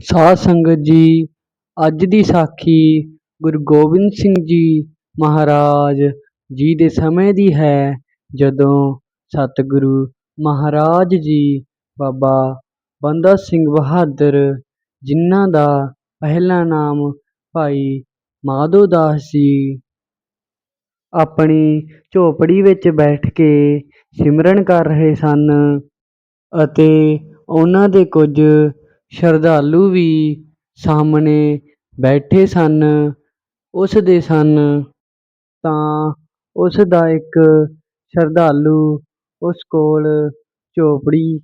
ਸਾਧ ਸੰਗਤ ਜੀ, ਅੱਜ ਦੀ ਸਾਖੀ ਗੁਰੂ ਗੋਬਿੰਦ ਸਿੰਘ ਜੀ ਮਹਾਰਾਜ ਜੀ ਦੇ ਸਮੇਂ ਦੀ ਹੈ, ਜਦੋਂ ਸਤਿਗੁਰੂ ਮਹਾਰਾਜ ਜੀ ਬਾਬਾ ਬੰਦਾ ਸਿੰਘ ਬਹਾਦਰ, ਜਿਨ੍ਹਾਂ ਦਾ ਪਹਿਲਾ ਨਾਮ ਭਾਈ ਮਾਧੋ ਦਾਸ ਜੀ ਆਪਣੀ ਝੋਪੜੀ ਵਿੱਚ ਬੈਠ ਕੇ ਸਿਮਰਨ ਕਰ ਰਹੇ ਸਨ ਅਤੇ ਉਹਨਾਂ ਦੇ ਕੁਝ ਸ਼ਰਧਾਲੂ ਵੀ ਸਾਹਮਣੇ ਬੈਠੇ ਸਨ ਉਸ ਦੇ ਸਨ ਤਾਂ ਉਸ ਦਾ ਇੱਕ ਸ਼ਰਧਾਲੂ ਉਸ ਕੋਲ ਝੋਪੜੀ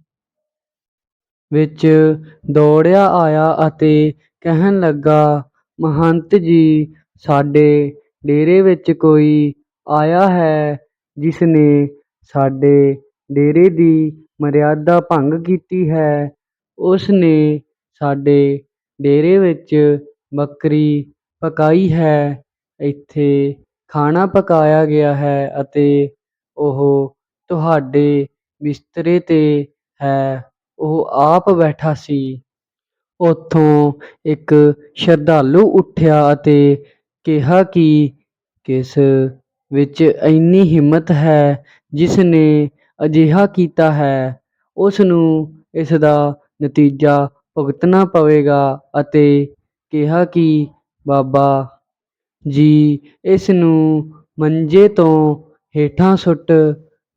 ਵਿੱਚ ਦੌੜਿਆ ਆਇਆ ਅਤੇ ਕਹਿਣ ਲੱਗਾ, ਮਹੰਤ ਜੀ, ਸਾਡੇ ਡੇਰੇ ਵਿੱਚ ਕੋਈ ਆਇਆ ਹੈ ਜਿਸ ਨੇ ਸਾਡੇ ਡੇਰੇ ਦੀ ਮਰਿਆਦਾ ਭੰਗ ਕੀਤੀ ਹੈ? ਉਸ ਨੇ ਸਾਡੇ ਡੇਰੇ ਵਿੱਚ ਬੱਕਰੀ ਪਕਾਈ ਹੈ। ਇੱਥੇ ਖਾਣਾ ਪਕਾਇਆ ਗਿਆ ਹੈ ਅਤੇ ਉਹ ਤੁਹਾਡੇ ਬਿਸਤਰੇ 'ਤੇ ਹੈ। ਉਹ ਆਪ ਬੈਠਾ ਸੀ। ਉੱਥੋਂ ਇੱਕ ਸ਼ਰਧਾਲੂ ਉੱਠਿਆ ਅਤੇ ਕਿਹਾ ਕਿ ਕਿਸ ਵਿੱਚ ਇੰਨੀ ਹਿੰਮਤ ਹੈ ਜਿਸ ਨੇ ਅਜਿਹਾ ਕੀਤਾ ਹੈ। ਉਸ ਨੂੰ ਇਸ ਦਾ ਨਤੀਜਾ ਭੁਗਤਣਾ ਪਵੇਗਾ ਅਤੇ ਕਿਹਾ ਕਿ, ਬਾਬਾ ਜੀ, ਇਸ ਨੂੰ ਮੰਜੇ ਤੋਂ ਹੇਠਾਂ ਸੁੱਟ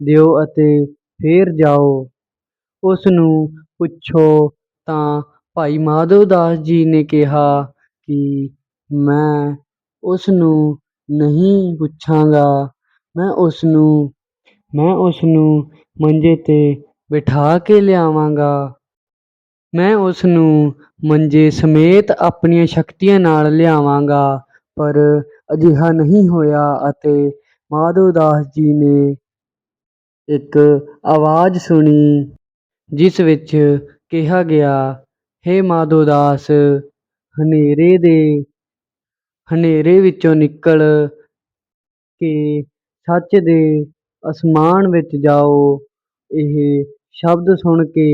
ਦਿਓ ਅਤੇ ਫੇਰ ਜਾਓ। ਉਸ ਨੂੰ ਪੁੱਛੋ ਤਾਂ ਭਾਈ ਮਾਧੋ ਦਾਸ ਜੀ ਨੇ ਕਿਹਾ ਕਿ ਮੈਂ ਉਸ ਨੂੰ ਨਹੀਂ ਪੁੱਛਾਂਗਾ। ਮੈਂ ਉਸ ਨੂੰ, ਮੈਂ ਉਸ ਨੂੰ ਮੰਜੇ 'ਤੇ ਬਿਠਾ ਕੇ ਲਿਆਵਾਂਗਾ। ਮੈਂ ਉਸ ਨੂੰ ਮੰਜੇ ਸਮੇਤ ਆਪਣੀਆਂ ਸ਼ਕਤੀਆਂ ਨਾਲ ਲਿਆਵਾਂਗਾ, ਪਰ ਅਜਿਹਾ ਨਹੀਂ ਹੋਇਆ ਅਤੇ ਮਾਧੋ ਦਾਸ ਜੀ ਨੇ ਇੱਕ ਆਵਾਜ਼ ਸੁਣੀ, ਜਿਸ ਵਿੱਚ ਕਿਹਾ ਗਿਆ, ਹੇ ਮਾਧੋ ਦਾਸ, ਹਨੇਰੇ ਦੇ, ਹਨੇਰੇ ਵਿੱਚੋਂ ਨਿਕਲ ਕੇ ਸੱਚ ਦੇ ਅਸਮਾਨ ਵਿੱਚ ਜਾਓ। ਇਹ ਸ਼ਬਦ ਸੁਣ ਕੇ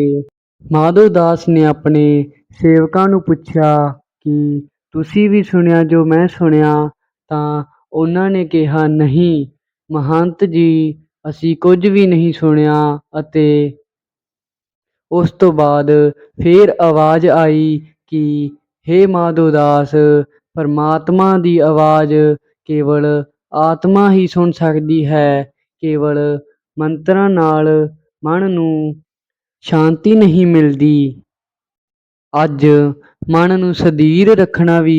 ਮਾਧੋ ਦਾਸ ਨੇ ਆਪਣੇ ਸੇਵਕਾਂ ਨੂੰ ਪੁੱਛਿਆ ਕਿ ਤੁਸੀਂ ਵੀ ਸੁਣਿਆ, ਜੋ ਮੈਂ ਸੁਣਿਆ, ਤਾਂ ਉਹਨਾਂ ਨੇ ਕਿਹਾ, ਨਹੀਂ, ਮਹੰਤ ਜੀ, ਅਸੀਂ ਕੁਝ ਵੀ ਨਹੀਂ ਸੁਣਿਆ। ਅਤੇ ਉਸ ਤੋਂ ਬਾਅਦ ਫੇਰ ਆਵਾਜ਼ ਆਈ ਕਿ, ਹੇ ਮਾਧੋ ਦਾਸ, ਪਰਮਾਤਮਾ ਦੀ ਆਵਾਜ਼ ਕੇਵਲ ਆਤਮਾ ਹੀ ਸੁਣ ਸਕਦੀ ਹੈ। ਕੇਵਲ ਮੰਤਰਾਂ ਨਾਲ ਮਨ ਨੂੰ ਸ਼ਾਂਤੀ ਨਹੀਂ ਮਿਲਦੀ। ਅੱਜ ਮਨ ਨੂੰ ਸਦੀਰ ਰੱਖਣਾ ਵੀ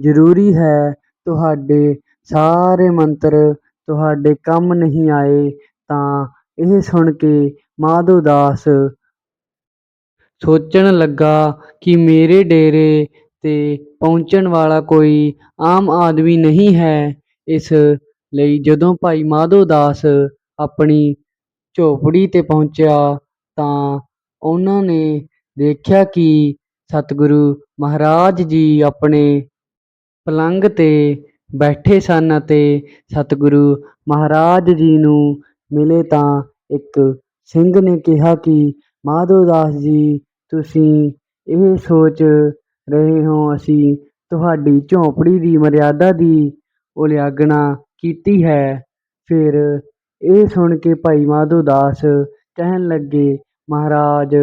ਜ਼ਰੂਰੀ ਹੈ। ਤੁਹਾਡੇ ਸਾਰੇ ਮੰਤਰ ਤੁਹਾਡੇ ਕੰਮ ਨਹੀਂ ਆਏ ਤਾਂ ਇਹ ਸੁਣ ਕੇ ਮਾਧੋ ਦਾਸ ਸੋਚਣ ਲੱਗਾ ਕਿ ਮੇਰੇ ਡੇਰੇ 'ਤੇ ਪਹੁੰਚਣ ਵਾਲਾ ਕੋਈ ਆਮ ਆਦਮੀ ਨਹੀਂ ਹੈ। ਇਸ ਲਈ ਜਦੋਂ ਭਾਈ ਮਾਧੋ ਦਾਸ ਆਪਣੀ ਝੋਪੜੀ 'ਤੇ ਪਹੁੰਚਿਆ ਤਾਂ ਉਹਨਾਂ ਨੇ ਦੇਖਿਆ ਕਿ ਸਤਿਗੁਰੂ ਮਹਾਰਾਜ ਜੀ ਆਪਣੇ ਪਲੰਗ 'ਤੇ ਬੈਠੇ ਸਨ ਅਤੇ ਸਤਿਗੁਰੂ ਮਹਾਰਾਜ ਜੀ ਨੂੰ ਮਿਲੇ ਤਾਂ ਇੱਕ ਸਿੰਘ ਨੇ ਕਿਹਾ ਕਿ, ਮਾਧੋ ਦਾਸ ਜੀ, ਤੁਸੀਂ ਇਹ ਸੋਚ ਰਹੇ ਹੋ, ਅਸੀਂ ਤੁਹਾਡੀ ਝੋਂਪੜੀ ਦੀ ਮਰਿਆਦਾ ਦੀ ਉਲੰਘਣਾ ਕੀਤੀ ਹੈ। ਫਿਰ ਇਹ ਸੁਣ ਕੇ ਭਾਈ ਮਾਧੋ ਦਾਸ ਕਹਿਣ ਲੱਗੇ ਮਹਾਰਾਜ,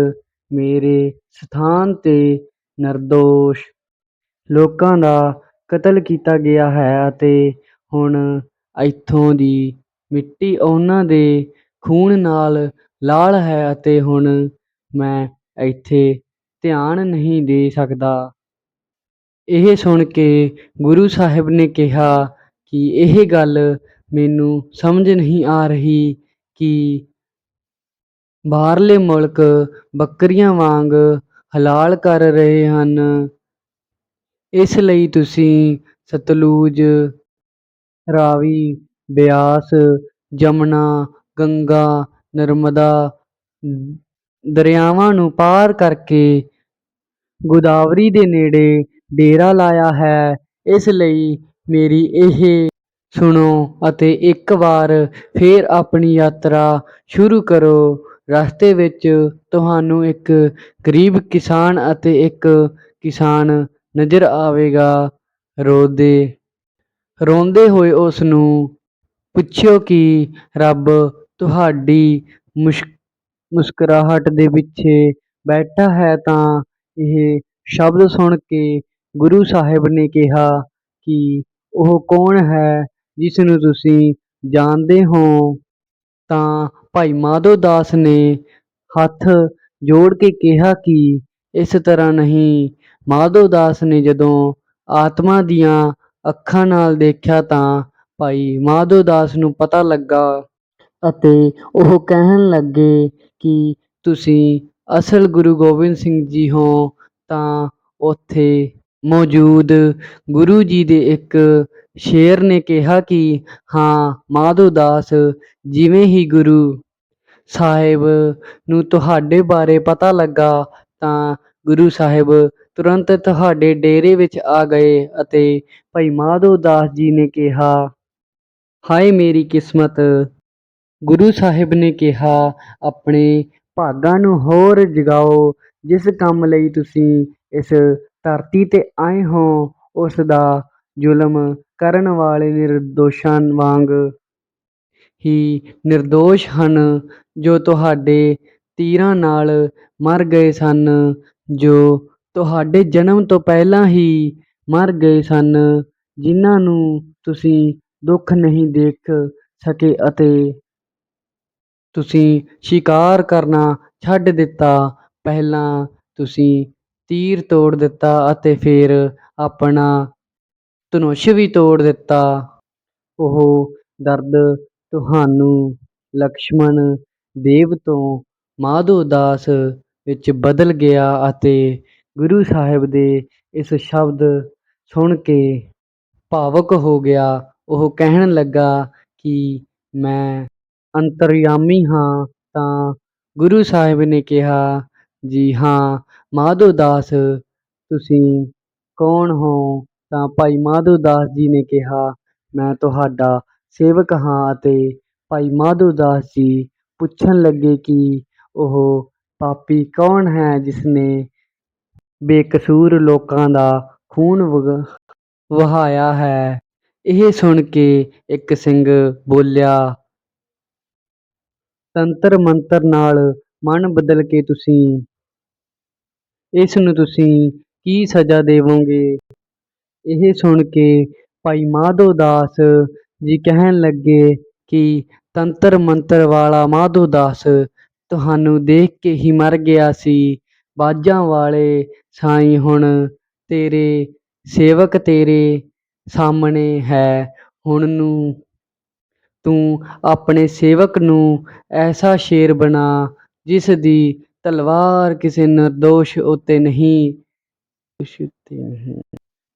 ਮੇਰੇ ਸਥਾਨ 'ਤੇ ਨਿਰਦੋਸ਼। ਲੋਕਾਂ ਦਾ ਕਤਲ ਕੀਤਾ ਗਿਆ ਹੈ ਅਤੇ ਹੁਣ ਇੱਥੋਂ ਦੀ ਮਿੱਟੀ ਉਹਨਾਂ ਦੇ ਖੂਨ ਨਾਲ ਲਾਲ ਹੈ ਅਤੇ ਹੁਣ ਮੈਂ ਇੱਥੇ ਧਿਆਨ ਨਹੀਂ ਦੇ ਸਕਦਾ। ਇਹ ਸੁਣ ਕੇ ਗੁਰੂ ਸਾਹਿਬ ਨੇ ਕਿਹਾ ਕਿ ਇਹ ਗੱਲ ਮੈਨੂੰ ਸਮਝ ਨਹੀਂ ਆ ਰਹੀ ਕਿ ਬਾਹਰਲੇ ਮੁਲਕ ਬੱਕਰੀਆਂ ਵਾਂਗ ਹਲਾਲ ਕਰ ਰਹੇ ਹਨ। ਇਸ ਲਈ ਤੁਸੀਂ ਸਤਲੁਜ, ਰਾਵੀ, ਬਿਆਸ, ਜਮਨਾ, ਗੰਗਾ, ਨਰਮਦਾ ਦਰਿਆਵਾਂ ਨੂੰ ਪਾਰ ਕਰਕੇ ਗੋਦਾਵਰੀ ਦੇ ਨੇੜੇ ਡੇਰਾ ਲਾਇਆ ਹੈ। ਇਸ ਲਈ ਮੇਰੀ ਇਹ ਸੁਣੋ ਅਤੇ ਇੱਕ ਵਾਰ ਫੇਰ ਆਪਣੀ ਯਾਤਰਾ ਸ਼ੁਰੂ ਕਰੋ। ਰਸਤੇ ਵਿੱਚ ਤੁਹਾਨੂੰ ਇੱਕ ਗਰੀਬ ਕਿਸਾਨ ਅਤੇ ਇੱਕ ਕਿਸਾਨ ਨਜ਼ਰ ਆਵੇਗਾ। ਰੋਦੇ, ਰੋਂਦੇ ਹੋਏ ਉਸ ਨੂੰ ਪੁੱਛਿਓ ਕਿ, ਰੱਬ, ਤੁਹਾਡੀ ਮੁਸ਼ ਮੁਸਕਰਾਹਟ ਦੇ ਪਿੱਛੇ ਬੈਠਾ ਹੈ ਤਾਂ ਇਹ ਸ਼ਬਦ ਸੁਣ ਕੇ ਗੁਰੂ ਸਾਹਿਬ ਨੇ ਕਿਹਾ ਕਿ ਉਹ ਕੌਣ ਹੈ ਜਿਸ ਨੂੰ ਤੁਸੀਂ ਜਾਣਦੇ ਹੋ? ਤਾਂ ਭਾਈ ਮਾਧੋ ਦਾਸ ਨੇ ਹੱਥ ਜੋੜ ਕੇ ਕਿਹਾ ਕਿ ਇਸ ਤਰ੍ਹਾਂ ਨਹੀਂ। ਮਾਧੋ ਦਾਸ ਨੇ ਜਦੋਂ ਆਤਮਾ ਦੀਆਂ ਅੱਖਾਂ ਨਾਲ ਦੇਖਿਆ ਤਾਂ ਭਾਈ ਮਾਧੋ ਦਾਸ ਨੂੰ ਪਤਾ ਲੱਗਾ ਅਤੇ ਉਹ ਕਹਿਣ ਲੱਗੇ ਕਿ ਤੁਸੀਂ ਅਸਲ ਗੁਰੂ ਗੋਬਿੰਦ ਸਿੰਘ ਜੀ ਹੋ ਤਾਂ ਉੱਥੇ ਮੌਜੂਦ। ਗੁਰੂ ਜੀ ਦੇ ਇੱਕ ਸ਼ੇਰ ਨੇ ਕਿਹਾ ਕਿ, ਹਾਂ, ਮਾਧੋ ਦਾਸ, ਜਿਵੇਂ ਹੀ ਗੁਰੂ ਸਾਹਿਬ ਨੂੰ ਤੁਹਾਡੇ ਬਾਰੇ ਪਤਾ ਲੱਗਾ, ਤਾਂ ਗੁਰੂ ਸਾਹਿਬ ਤੁਰੰਤ ਤੁਹਾਡੇ ਡੇਰੇ ਵਿੱਚ ਆ ਗਏ ਅਤੇ ਭਾਈ ਮਾਧੋ ਦਾਸ ਜੀ ਨੇ ਕਿਹਾ, ਹਾਏ ਮੇਰੀ ਕਿਸਮਤ। ਗੁਰੂ ਸਾਹਿਬ ਨੇ ਕਿਹਾ, ਆਪਣੇ ਭਾਗਾਂ ਨੂੰ ਹੋਰ ਜਗਾਓ, ਜਿਸ ਕੰਮ ਲਈ ਤੁਸੀਂ ਇਸ ਧਰਤੀ ਤੇ ਆਏ ਹੋ, ਉਸ ਦਾ ਜ਼ੁਲਮ ਕਰਨ ਵਾਲੇ ਨਿਰਦੋਸ਼ਾਂ ਵਾਂਗ ਹੀ ਨਿਰਦੋਸ਼ ਹਨ, ਜੋ ਤੁਹਾਡੇ ਤੀਰਾਂ ਨਾਲ ਮਰ ਗਏ ਸਨ, ਜੋ ਤੁਹਾਡੇ ਜਨਮ ਤੋਂ ਪਹਿਲਾਂ ਹੀ ਮਰ ਗਏ ਸਨ, ਜਿਨ੍ਹਾਂ ਨੂੰ ਤੁਸੀਂ ਦੁੱਖ ਨਹੀਂ ਦੇਖ ਸਕੇ ਅਤੇ ਤੁਸੀਂ ਸ਼ਿਕਾਰ ਕਰਨਾ ਛੱਡ ਦਿੱਤਾ। ਪਹਿਲਾਂ ਤੁਸੀਂ ਤੀਰ ਤੋੜ ਦਿੱਤਾ ਅਤੇ ਫਿਰ ਆਪਣਾ ਧਨੁਸ਼ ਵੀ ਤੋੜ ਦਿੱਤਾ। ਉਹ ਦਰਦ ਤੁਹਾਨੂੰ ਲਕਸ਼ਮਣ ਦੇਵ ਤੋਂ ਮਾਧੋ ਦਾਸ ਵਿੱਚ ਬਦਲ ਗਿਆ ਅਤੇ ਗੁਰੂ ਸਾਹਿਬ ਦੇ ਇਸ ਸ਼ਬਦ ਸੁਣ ਕੇ ਭਾਵੁਕ ਹੋ ਗਿਆ। ਉਹ ਕਹਿਣ ਲੱਗਾ ਕਿ ਮੈਂ ਅੰਤਰਯਾਮੀ ਹਾਂ ਤਾਂ ਗੁਰੂ ਸਾਹਿਬ ਨੇ ਕਿਹਾ, ਜੀ ਹਾਂ ਮਾਧੋ ਦਾਸ, ਤੁਸੀਂ ਕੌਣ ਹੋ? ਤਾਂ ਭਾਈ ਮਾਧੋ ਦਾਸ ਜੀ ਨੇ ਕਿਹਾ, ਮੈਂ ਤੁਹਾਡਾ ਸੇਵਕ ਹਾਂ ਅਤੇ ਭਾਈ ਮਾਧੋ ਦਾਸ ਜੀ ਪੁੱਛਣ ਲੱਗੇ ਕਿ ਉਹ ਪਾਪੀ ਕੌਣ ਹੈ ਜਿਸਨੇ ਬੇਕਸੂਰ ਲੋਕਾਂ ਦਾ ਖੂਨ ਵਗ ਵਹਾਇਆ ਹੈ। ਇਹ ਸੁਣ ਕੇ ਇੱਕ ਸਿੰਘ ਬੋਲਿਆ ਤੰਤਰ ਮੰਤਰ ਨਾਲ ਮਨ ਬਦਲ ਕੇ ਤੁਸੀਂ ਇਸ ਨੂੰ ਤੁਸੀਂ ਕੀ ਸਜ਼ਾ ਦੇਵੋਗੇ? ਇਹ ਸੁਣ ਕੇ ਭਾਈ ਮਾਧੋ ਦਾਸ ਜੀ ਕਹਿਣ ਲੱਗੇ ਕਿ ਤੰਤਰ ਮੰਤਰ ਵਾਲਾ ਮਾਧੋ ਦਾਸ ਤੁਹਾਨੂੰ ਦੇਖ ਕੇ ਹੀ ਮਰ ਗਿਆ ਸੀ। ਬਾਜਾਂ ਵਾਲੇ ਸਾਈਂ ਹੁਣ ਤੇਰੇ, ਸੇਵਕ ਤੇਰੇ ਸਾਹਮਣੇ ਹੈ। ਹੁਣ ਨੂੰ ਤੂੰ ਆਪਣੇ ਸੇਵਕ ਨੂੰ ਐਸਾ ਸ਼ੇਰ ਬਣਾ ਜਿਸ ਦੀ ਤਲਵਾਰ ਕਿਸੇ ਨਿਰਦੋਸ਼ ਉੱਤੇ ਨਹੀਂ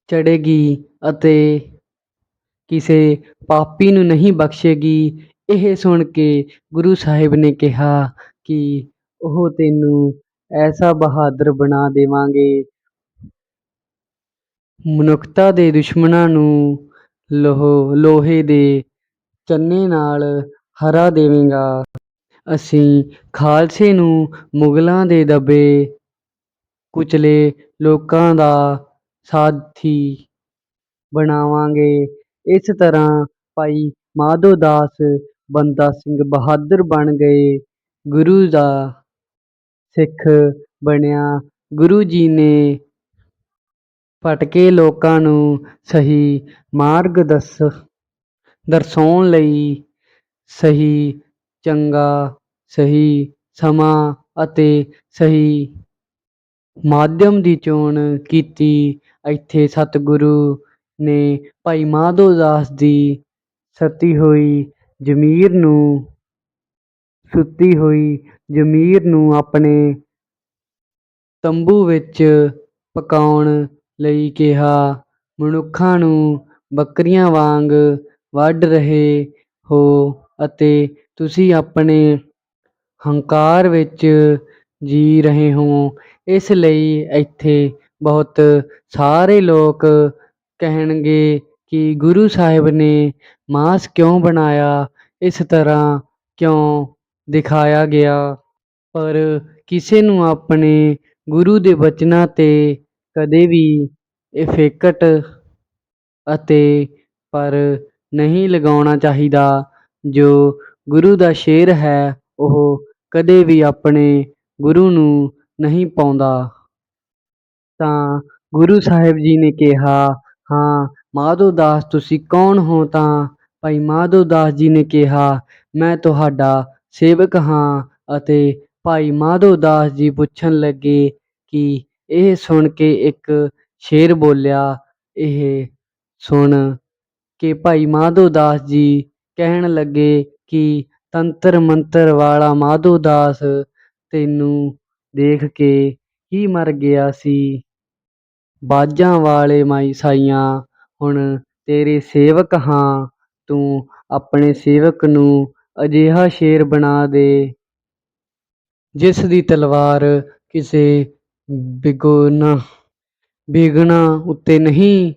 ਚੜੇਗੀ ਅਤੇ ਕਿਸੇ ਪਾਪੀ ਨੂੰ ਨਹੀਂ ਬਖਸ਼ੇਗੀ। ਇਹ ਸੁਣ ਕੇ ਗੁਰੂ ਸਾਹਿਬ ਨੇ ਕਿਹਾ ਕਿ ਉਹ ਤੈਨੂੰ ਐਸਾ ਬਹਾਦਰ ਬਣਾ ਦੇਵਾਂਗੇ। ਮਨੁੱਖਤਾ ਦੇ ਦੁਸ਼ਮਣਾਂ ਨੂੰ ਲੋਹ, ਲੋਹੇ ਦੇ ਚੰਨੇ ਨਾਲ ਹਰਾ ਦੇਵੇਂਗਾ। ਅਸੀਂ ਖਾਲਸੇ ਨੂੰ ਮੁਗਲਾਂ ਦੇ ਦਬੇ ਕੁਚਲੇ ਲੋਕਾਂ ਦਾ ਸਾਥੀ ਬਣਾਵਾਂਗੇ। ਇਸ ਤਰ੍ਹਾਂ ਭਾਈ ਮਾਧੋ ਦਾਸ, ਬੰਦਾ ਸਿੰਘ ਬਹਾਦਰ ਬਣ ਗਏ। ਗੁਰੂ ਦਾ ਸਿੱਖ ਬਣਿਆ। ਗੁਰੂ ਜੀ ਨੇ ਭਟਕੇ ਲੋਕਾਂ ਨੂੰ ਸਹੀ ਮਾਰਗ ਦੱਸ, ਦਰਸਾਉਣ ਲਈ ਸਹੀ ਚੰਗਾ, ਸਹੀ ਸਮਾਂ ਅਤੇ ਸਹੀ ਮਾਧਿਅਮ ਦੀ ਚੋਣ ਕੀਤੀ। ਇੱਥੇ ਸਤਿਗੁਰੂ ਨੇ ਭਾਈ ਮਾਧੋ ਦਾਸ ਦੀ ਸਤੀ ਹੋਈ ਜ਼ਮੀਰ ਨੂੰ ਸੁੱਤੀ ਹੋਈ ਜ਼ਮੀਰ ਨੂੰ ਆਪਣੇ ਤੰਬੂ ਵਿੱਚ ਪਕਾਉਣ ਲਈ ਕਿਹਾ। ਮਨੁੱਖਾਂ ਨੂੰ ਬੱਕਰੀਆਂ ਵਾਂਗ ਵੱਢ ਰਹੇ ਹੋ। ਅਤੇ ਤੁਸੀਂ ਆਪਣੇ ਹੰਕਾਰ ਵਿੱਚ ਜੀ ਰਹੇ ਹੋ। ਇਸ ਲਈ ਇੱਥੇ ਬਹੁਤ ਸਾਰੇ ਲੋਕ ਕਹਿਣਗੇ ਕਿ ਗੁਰੂ ਸਾਹਿਬ ਨੇ ਮਾਸ ਕਿਉਂ ਬਣਾਇਆ, ਇਸ ਤਰ੍ਹਾਂ ਕਿਉਂ ਦਿਖਾਇਆ ਗਿਆ। ਪਰ ਕਿਸੇ ਨੂੰ ਆਪਣੇ ਗੁਰੂ ਦੇ ਬਚਨਾਂ 'ਤੇ ਕਦੇ ਵੀ ਇਫੇਕਟ ਅਤੇ ਪਰ ਨਹੀਂ ਲਗਾਉਣਾ ਚਾਹੀਦਾ। ਜੋ ਗੁਰੂ ਦਾ ਸ਼ੇਰ ਹੈ, ਉਹ ਕਦੇ ਵੀ ਆਪਣੇ ਗੁਰੂ ਨੂੰ ਨਹੀਂ ਪਾਉਂਦਾ। ਤਾਂ ਗੁਰੂ ਸਾਹਿਬ ਜੀ ਨੇ ਕਿਹਾ, ਹਾਂ, ਮਾਧੋ ਦਾਸ, ਤੁਸੀਂ ਕੌਣ ਹੋ? ਤਾਂ ਭਾਈ ਮਾਧੋ ਦਾਸ ਜੀ ਨੇ ਕਿਹਾ, ਮੈਂ ਤੁਹਾਡਾ ਸੇਵਕ ਹਾਂ। ਅਤੇ ਭਾਈ ਮਾਧੋ ਦਾਸ ਜੀ ਪੁੱਛਣ ਲੱਗੇ ਕਿ ਇਹ ਸੁਣ ਕੇ ਇੱਕ ਸ਼ੇਰ ਬੋਲਿਆ, ਇਹ ਸੁਣ ਕਿ ਭਾਈ ਮਾਧੋ ਦਾਸ ਜੀ ਕਹਿਣ ਲੱਗੇ ਕਿ ਤੰਤਰ ਮੰਤਰ ਵਾਲਾ ਮਾਧੋ ਦਾਸ ਤੈਨੂੰ ਦੇਖ ਕੇ ਹੀ ਮਰ ਗਿਆ ਸੀ। ਬਾਜਾਂ ਵਾਲੇ ਮਾਈ ਸਾਈਆਂ, ਹੁਣ ਤੇਰੇ ਸੇਵਕ ਹਾਂ, ਤੂੰ ਆਪਣੇ ਸੇਵਕ ਨੂੰ ਅਜਿਹਾ ਸ਼ੇਰ ਬਣਾ ਦੇ, ਜਿਸ ਦੀ ਤਲਵਾਰ ਕਿਸੇ ਬਿਗੋਨਾ ਬਿਗਣਾ ਉੱਤੇ ਨਹੀਂ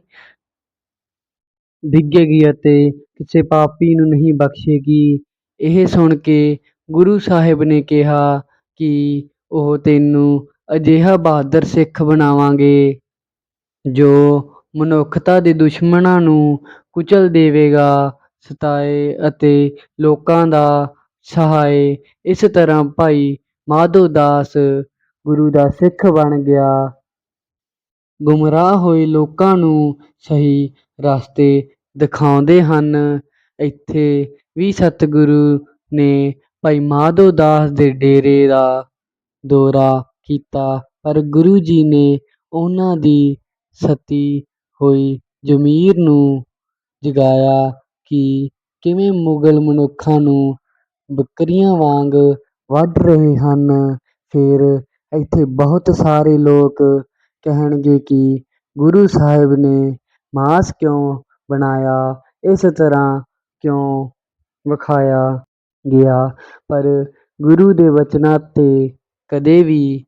ਡਿੱਗੇਗੀ ਅਤੇ ਕਿਸੇ ਪਾਪੀ ਨੂੰ ਨਹੀਂ ਬਖਸ਼ੇਗੀ। ਇਹ ਸੁਣ ਕੇ ਗੁਰੂ ਸਾਹਿਬ ਨੇ ਕਿਹਾ ਕਿ ਉਹ ਤੈਨੂੰ ਅਜਿਹਾ ਬਹਾਦਰ ਸਿੱਖ ਬਣਾਵਾਂਗੇ, ਜੋ ਮਨੁੱਖਤਾ ਦੇ ਦੁਸ਼ਮਣਾਂ ਨੂੰ ਕੁਚਲ ਦੇਵੇਗਾ, ਸਤਾਏ ਅਤੇ ਲੋਕਾਂ ਦਾ ਸਹਾਏ। ਇਸ ਤਰ੍ਹਾਂ ਭਾਈ ਮਾਧੋ ਦਾਸ ਗੁਰੂ ਦਾ ਸਿੱਖ ਬਣ ਗਿਆ। ਗੁੰਮਰਾਹ ਹੋਏ ਲੋਕਾਂ ਨੂੰ ਸਹੀ ਰਸਤੇ ਦਿਖਾਉਂਦੇ ਹਨ। ਇੱਥੇ ਵੀ ਸਤਿਗੁਰੂ ਨੇ ਭਾਈ ਮਾਧੋ ਦਾਸ ਦੇ ਡੇਰੇ ਦਾ ਦੌਰਾ ਕੀਤਾ, ਪਰ ਗੁਰੂ ਜੀ ਨੇ ਉਹਨਾਂ ਦੀ ਸਤੀ ਹੋਈ ਜ਼ਮੀਰ ਨੂੰ ਜਗਾਇਆ ਕਿ ਕਿਵੇਂ ਮੁਗਲ ਮਨੁੱਖਾਂ ਨੂੰ ਬੱਕਰੀਆਂ ਵਾਂਗ ਵੱਢ ਰਹੇ ਹਨ। ਫਿਰ ਇੱਥੇ ਬਹੁਤ ਸਾਰੇ ਲੋਕ ਕਹਿਣਗੇ ਕਿ ਗੁਰੂ ਸਾਹਿਬ ਨੇ ਮਾਸ ਕਿਉਂ ਬਣਾਇਆ? ਇਸ ਤਰ੍ਹਾਂ ਕਿਉਂ ਵਿਖਾਇਆ ਗਿਆ? ਪਰ ਗੁਰੂ ਦੇ ਵਚਨਾਂ 'ਤੇ ਕਦੇ ਵੀ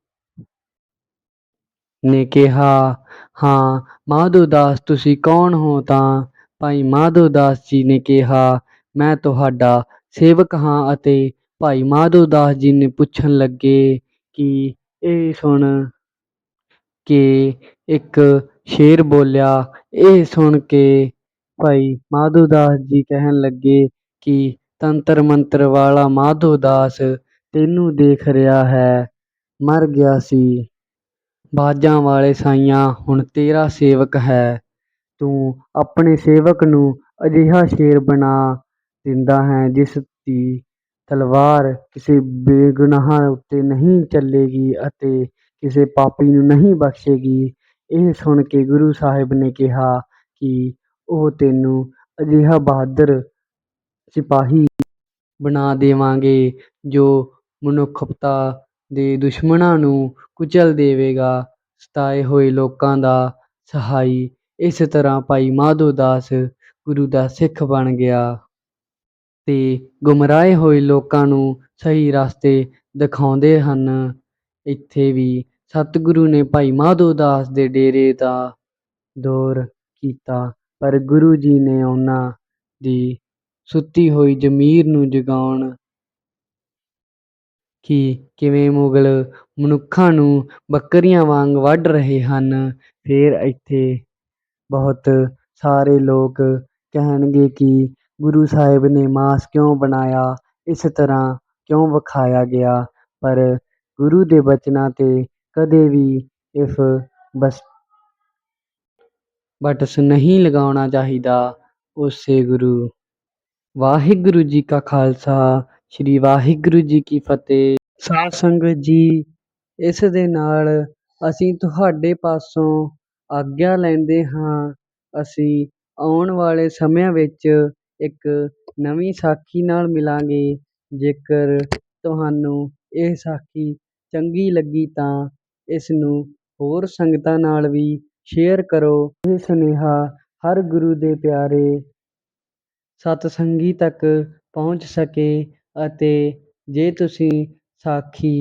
ਨੇ ਕਿਹਾ, ਹਾਂ ਮਾਧੋ ਦਾਸ ਤੁਸੀਂ ਕੌਣ ਹੋ? ਤਾਂ ਭਾਈ ਮਾਧੋ ਦਾਸ ਜੀ ਨੇ ਕਿਹਾ, ਮੈਂ ਤੁਹਾਡਾ ਸੇਵਕ ਹਾਂ। ਅਤੇ ਭਾਈ ਮਾਧੋ ਦਾਸ ਜੀ ਨੇ ਪੁੱਛਣ ਲੱਗੇ ਕਿ ਇਹ ਸੁਣ ਕੇ ਇੱਕ ਸ਼ੇਰ ਬੋਲਿਆ, ਇਹ ਸੁਣ ਕੇ ਭਾਈ ਮਾਧੋ ਦਾਸ ਜੀ ਕਹਿਣ ਲੱਗੇ ਕਿ ਤੰਤਰ ਮੰਤਰ ਵਾਲਾ ਮਾਧੋ ਦਾਸ ਤੈਨੂੰ ਦੇਖ ਰਿਹਾ ਹੈ, ਮਰ ਗਿਆ ਸੀ। ਬਾਜਾਂ ਵਾਲੇ ਸਾਈਆਂ, ਹੁਣ ਤੇਰਾ ਸੇਵਕ ਹੈ। ਤੂੰ ਆਪਣੇ ਸੇਵਕ ਨੂੰ ਅਜਿਹਾ ਸ਼ੇਰ ਬਣਾ ਦਿੰਦਾ ਹੈ ਜਿਸ ਦੀ ਤਲਵਾਰ ਕਿਸੇ ਬੇਗੁਨਾਹ ਉੱਤੇ ਨਹੀਂ ਚੱਲੇਗੀ ਅਤੇ ਕਿਸੇ ਪਾਪੀ ਨੂੰ ਨਹੀਂ ਬਖਸ਼ੇਗੀ। ਇਹ ਸੁਣ ਕੇ ਗੁਰੂ ਸਾਹਿਬ ਨੇ ਕਿਹਾ ਕਿ ਉਹ ਤੈਨੂੰ ਅਜਿਹਾ ਬਹਾਦਰ ਸਿਪਾਹੀ ਬਣਾ ਦੇਵਾਂਗੇ ਜੋ ਮਨੁੱਖਤਾ ਦੇ ਦੁਸ਼ਮਣਾਂ ਨੂੰ ਕੁਚਲ ਦੇਵੇਗਾ। ਸਤਾਏ ਹੋਏ ਲੋਕਾਂ ਦਾ ਸਹਾਈ ਇਸ ਤਰ੍ਹਾਂ ਭਾਈ ਮਾਧੋ ਦਾਸ ਗੁਰੂ ਦਾ ਸਿੱਖ ਬਣ ਗਿਆ ਤੇ ਗੁੰਮਰਾਏ ਹੋਏ ਲੋਕਾਂ ਨੂੰ ਸਹੀ ਰਸਤੇ ਦਿਖਾਉਂਦੇ ਹਨ। ਇੱਥੇ ਵੀ ਸਤਿਗੁਰੂ ਨੇ ਭਾਈ ਮਾਧੋ ਦਾਸ ਦੇ ਡੇਰੇ ਦਾ ਦੌਰ ਕੀਤਾ, ਪਰ ਗੁਰੂ ਜੀ ਨੇ ਉਹਨਾਂ ਦੀ ਸੁੱਤੀ ਹੋਈ ਜ਼ਮੀਰ ਨੂੰ ਜਗਾਉਣ ਕਿ ਕਿਵੇਂ ਮੁਗਲ ਮਨੁੱਖਾਂ ਨੂੰ ਬੱਕਰੀਆਂ ਵਾਂਗ ਵੱਢ ਰਹੇ ਹਨ, ਫਿਰ ਇੱਥੇ ਬਹੁਤ ਸਾਰੇ ਲੋਕ ਕਹਿਣਗੇ ਕਿ ਗੁਰੂ ਸਾਹਿਬ ਨੇ ਮਾਸ ਕਿਉਂ ਬਣਾਇਆ, ਇਸ ਤਰ੍ਹਾਂ ਕਿਉਂ ਵਿਖਾਇਆ ਗਿਆ, ਪਰ ਗੁਰੂ ਦੇ ਬਚਨਾਂ 'ਤੇ ਕਦੇ ਵੀ ਇਸ ਬਸ। ਬਟਸ ਨਹੀਂ ਲਗਾਉਣਾ ਚਾਹੀਦਾ ਉਸੇ ਗੁਰੂ। ਵਾਹਿਗੁਰੂ ਜੀ ਕਾ ਖਾਲਸਾ, ਸ੍ਰੀ ਵਾਹਿਗੁਰੂ ਜੀ ਕੀ ਫਤਿਹ। ਸਾਧ ਸੰਗਤ ਜੀ, ਇਸ ਦੇ ਨਾਲ ਅਸੀਂ ਤੁਹਾਡੇ ਪਾਸੋਂ ਆਗਿਆ ਲੈਂਦੇ ਹਾਂ। ਅਸੀਂ ਆਉਣ ਵਾਲੇ ਸਮਿਆਂ ਵਿੱਚ ਇੱਕ ਨਵੀਂ ਸਾਖੀ ਨਾਲ ਮਿਲਾਂਗੇ। ਜੇਕਰ ਤੁਹਾਨੂੰ ਇਹ ਸਾਖੀ ਚੰਗੀ ਲੱਗੀ ਤਾਂ ਇਸ ਨੂੰ ਹੋਰ ਸੰਗਤਾਂ ਨਾਲ ਵੀ ਸ਼ੇਅਰ ਕਰੋ। ਇਹ ਸੁਨੇਹਾ ਹਰ ਗੁਰੂ ਦੇ ਪਿਆਰੇ ਸਤਸੰਗੀ ਤੱਕ ਪਹੁੰਚ ਸਕੇ ਅਤੇ ਜੇ ਤੁਸੀਂ ਸਾਖੀ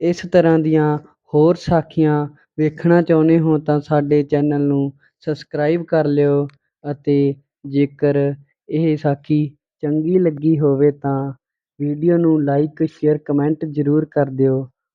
ਇਸ ਤਰ੍ਹਾਂ ਦੀਆਂ ਹੋਰ ਸਾਖੀਆਂ ਵੇਖਣਾ ਚਾਹੁੰਦੇ ਹੋ ਤਾਂ ਸਾਡੇ ਚੈਨਲ ਨੂੰ ਸਬਸਕ੍ਰਾਈਬ ਕਰ ਲਿਓ ਅਤੇ ਜੇਕਰ ਇਹ ਸਾਖੀ ਚੰਗੀ ਲੱਗੀ ਹੋਵੇ ਤਾਂ ਵੀਡੀਓ ਨੂੰ ਲਾਈਕ ਸ਼ੇਅਰ ਕਮੈਂਟ ਜ਼ਰੂਰ ਕਰ ਦਿਓ।